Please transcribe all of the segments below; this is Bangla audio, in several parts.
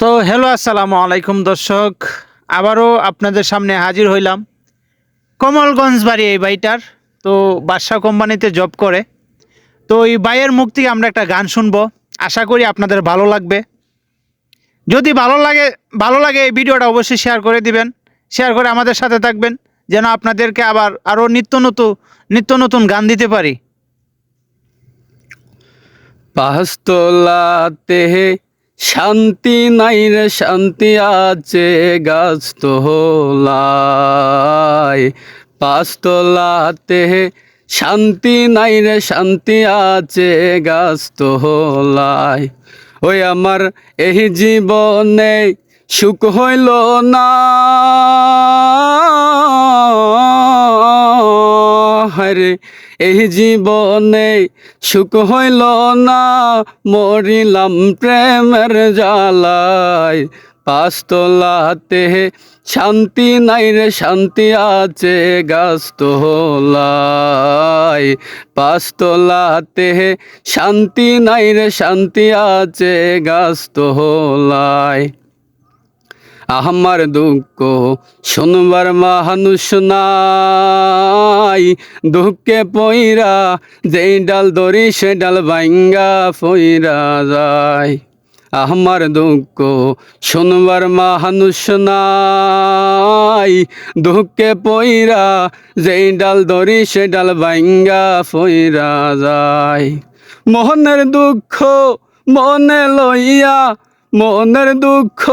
তো হ্যালো, আসসালামু আলাইকুম দর্শক। আবারও আপনাদের সামনে হাজির হইলাম কমলগঞ্জ বাড়ি এই বাইটার তো বাদশা কোম্পানিতে জব করে। তো এই বাইয়ের মুখ থেকে আমরা একটা গান শুনব। আশা করি আপনাদের ভালো লাগবে। যদি ভালো লাগে ভালো লাগে এই ভিডিওটা অবশ্যই শেয়ার করে দিবেন। শেয়ার করে আমাদের সাথে থাকবেন, যেন আপনাদেরকে আবার আরও নিত্য নতুন নিত্য নতুন গান দিতে পারি। পাঁচতলাতে শান্তি নাই রে শান্তি আছে গাছ তোলায়। পাঁচতলাতে শান্তি নাই রে শান্তি আছে গাছ তোলায়। ওই আমার এই জীবনে সুখ হইল না। জীবনে সুখ হইল না। মরিলাম প্রেমের জ্বালায়। পাঁচতলাতে শান্তি নাই রে, শান্তি আছে গাছ তোলায় পাঁচতলাতে শান্তি নাই রে, শান্তি আছে গাছ তোলায় আমার দুঃখ শুনবার মানুষ নাই। দুঃখে পইরা যেই ডাল ধরি, সে ডাল ভাঙ্গা পইরা যায়। আমার দুঃখ শুনবার মানুষ নাই। দুঃখে পইরা যেই ডাল ধরি, সে ডাল ভাঙ্গা পইরা যায়। মোহনের দুঃখ মনে লইয়া মনের দুঃখ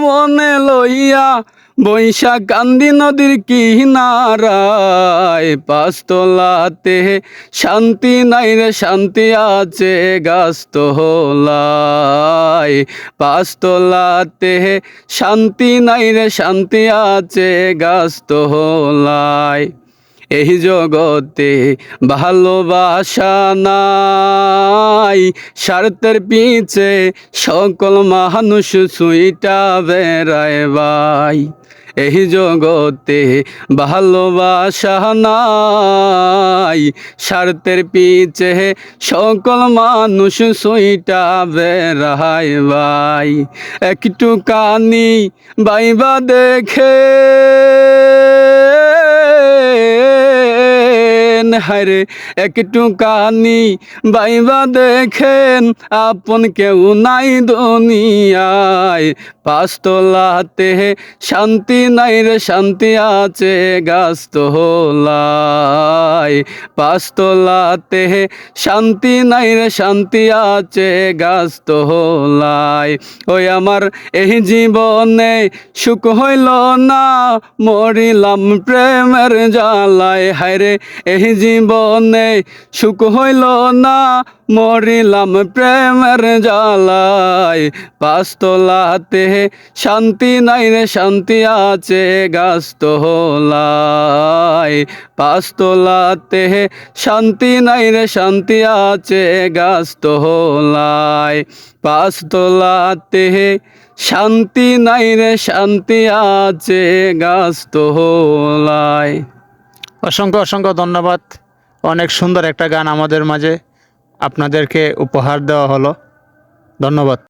মনে লইয়া বৈশা কান্দি নদীর কিনারায় পাঁচতলাতে, শান্তি নাই রে, শান্তি আছে তোলায় পাঁচতলাতে, শান্তি নাই রে, শান্তি আছে গাছ তোলায় এই জগতে ভালোবাসা নাই। স্বার্থের পিছে সকল মানুষ সুইটা বেড়ায় ভাই। এই জগতে ভালোবাসা নাই। স্বার্থের পিছে সকল মানুষ সুইটা বেড়ায় ভাই। একটু কানি বাইবা দেখে হারে একটু কানি বাইবা দেখেন, আপন কেউ নাই দুনিয়ায়। পাঁচতলাতে শান্তি নাই রে, শান্তি আছে গাছ তোলায় পাঁচতলাতে শান্তি নাই রে, শান্তি আছে গাছ তোলায় ওই আমার এই জীবনে সুখ হইল না, মরিলাম প্রেমের জ্বালায়। হায়রে, এই জীবনে সুখ হইল না। মরিলাম প্রেমের জ্বালায় পাঁচতলাতে শান্তি নাই রে, শান্তি আছে গাছ তোলায় পাঁচতলাতে শান্তি নাই রে, শান্তি আছে গাছ তোলায় পাঁচতলাতে শান্তি নাই রে, শান্তি আছে গাছ তোলায় অসংখ্য অসংখ্য ধন্যবাদ। অনেক সুন্দর একটা গান আমাদের মাঝে আপনাদেরকে উপহার দেওয়া হলো। ধন্যবাদ।